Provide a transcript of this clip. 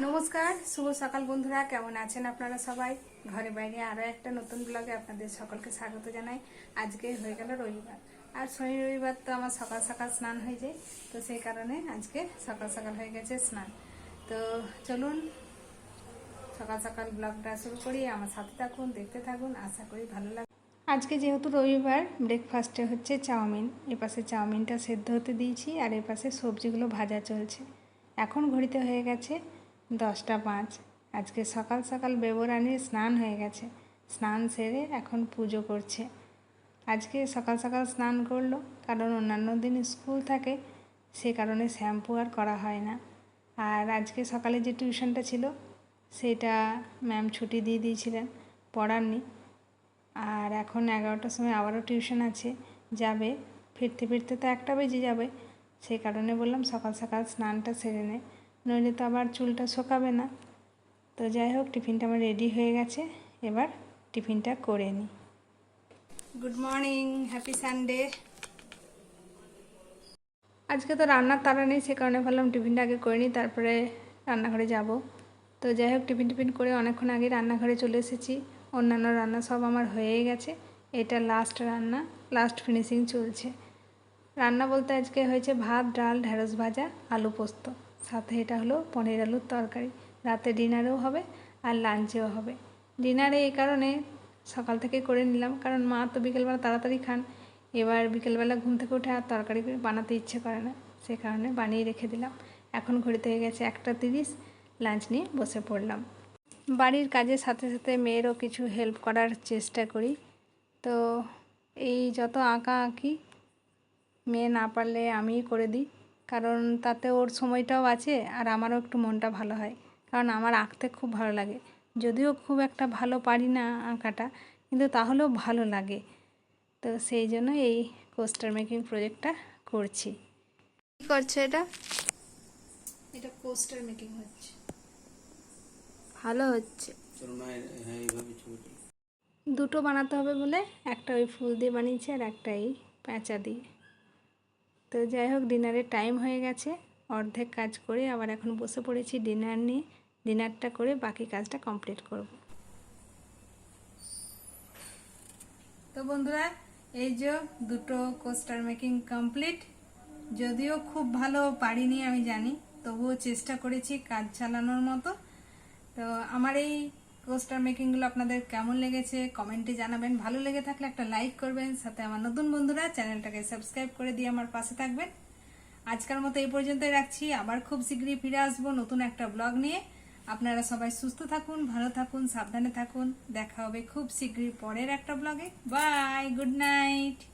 নমস্কার, শুভ সকাল বন্ধুরা, কেমন আছেন আপনারা সবাই? ঘরে বাইরে আরও একটা নতুন ব্লগে আপনাদের সকলকে স্বাগত জানাই। আজকে হয়ে গেল রবিবার। আর শনি রবিবার তো আমার সকাল সকাল স্নান হয়ে যায়, তো সেই কারণে আজকে সকাল সকাল হয়ে গেছে স্নান। তো চলুন, সকাল সকাল ব্লগটা শুরু করি। আমার সাথে থাকুন, দেখতে থাকুন, আশা করি ভালো লাগবে। আজকে যেহেতু রবিবার ব্রেকফাস্টে হচ্ছে চাউমিন। এপাশে চাউমিনটা সেদ্ধ হতে দিয়েছি, আর এপাশে সবজিগুলো ভাজা চলছে। এখন ঘড়িতে হয়ে গেছে দশটা পাঁচ। আজকে সকাল সকাল বেবরানির স্নান হয়ে গেছে। স্নান সেরে এখন পুজো করছে। আজকে সকাল সকাল স্নান করল, কারণ অন্যান্য দিন স্কুল থাকে, সে কারণে শ্যাম্পু আর করা হয় না। আর আজকে সকালে যে টিউশনটা ছিল, সেটা ম্যাম ছুটি দিয়ে দিয়েছিলেন পড়াননি আর এখন এগারোটার সময় আবারও টিউশন আছে, যাবে। ফিরতে ফিরতে তো একটা বেজে যাবে সেই কারণে বললাম সকাল সকাল স্নানটা সেরে নে। নইলে তো আবার চুলটা শোকাবে না। তো যাই হোক টিফিনটা আমার রেডি হয়ে গেছে। এবার টিফিনটা করে নিই। গুড মর্নিং হ্যাপি সানডে আজকে তো রান্নার তাড়া নেই সে কারণে ভাবলাম টিফিনটা আগে করে নিই তারপরে রান্নাঘরে যাব। তো যাই হোক টিফিন টিফিন করে অনেকক্ষণ আগে রান্নাঘরে চলে এসেছি। অন্যান্য রান্না সব আমার হয়েই গেছে। এটা লাস্ট রান্না লাস্ট ফিনিশিং চলছে। রান্না বলতে আজকে হয়েছে ভাত ডাল ঢেঁড়স ভাজা আলু পোস্ত। সাথে এটা হলো পনির আলুর তরকারি। রাতে ডিনারেও হবে আর লাঞ্চেও হবে। ডিনারে এই কারণে সকাল থেকে করে নিলাম, কারণ মা তো বিকেলবেলা তাড়াতাড়ি খান। এবার বিকেলবেলা ঘুম থেকে উঠে আর তরকারি বানাতে ইচ্ছে করে না, সে কারণে বানিয়ে রেখে দিলাম। এখন ঘড়িতে হয়ে গেছে একটা তিরিশ, লাঞ্চ নিয়ে বসে পড়লাম। বাড়ির কাজের সাথে সাথে মেয়েরও কিছু হেল্প করার চেষ্টা করি। তো এই যত আঁকা আঁকি, মেয়ে না পারলে আমিই করে দিই। কারণ তাতে ওর সময়টাও আছে আর আমারও একটু মনটা ভালো হয়। কারণ আমার আঁকতে খুব ভালো লাগে। যদিও খুব একটা ভালো পারি না আঁকাটা কিন্তু তাহলেও ভালো লাগে। তো সেই জন্য এই কোস্টার মেকিং প্রজেক্টটা করছি। কী করছ এটা? এটা কোস্টার মেকিং হচ্ছে। ভালো হচ্ছে। হ্যাঁ। দুটো বানাতে হবে বলে একটা ওই ফুল দিয়ে বানিয়েছি আর একটা এই প্যাঁচা দিয়ে। তো যাই হোক, ডিনারের টাইম হয়ে গেছে। অর্ধেক কাজ করে আবার এখন বসে পড়েছি ডিনার নিয়ে। ডিনারটা করে বাকি কাজটা কমপ্লিট করব। তো বন্ধুরা, এই যে দুটো কোস্টার মেকিং কমপ্লিট যদিও খুব ভালো পারিনি আমি জানি, তবুও চেষ্টা করেছি কাজ চালানোর মতো। তো আমার এই কোস্টার মেকিংগুলো আপনাদের কেমন লেগেছে, কমেন্টে জানাবেন। ভালো লেগে থাকলে একটা লাইক করবেন, সাথে আমার নতুন বন্ধুরা চ্যানেলটাকে সাবস্ক্রাইব করে দিয়ে আমার পাশে থাকবেন। আজকের মতো এই পর্যন্তই রাখছি। আবার খুব শীঘ্রই ফিরে আসব নতুন একটা ব্লগ নিয়ে। আপনারা সবাই সুস্থ থাকুন, ভালো থাকুন, সাবধানে থাকুন। দেখা হবে খুব শীঘ্রই পরের একটা ব্লগে। Bye, good night.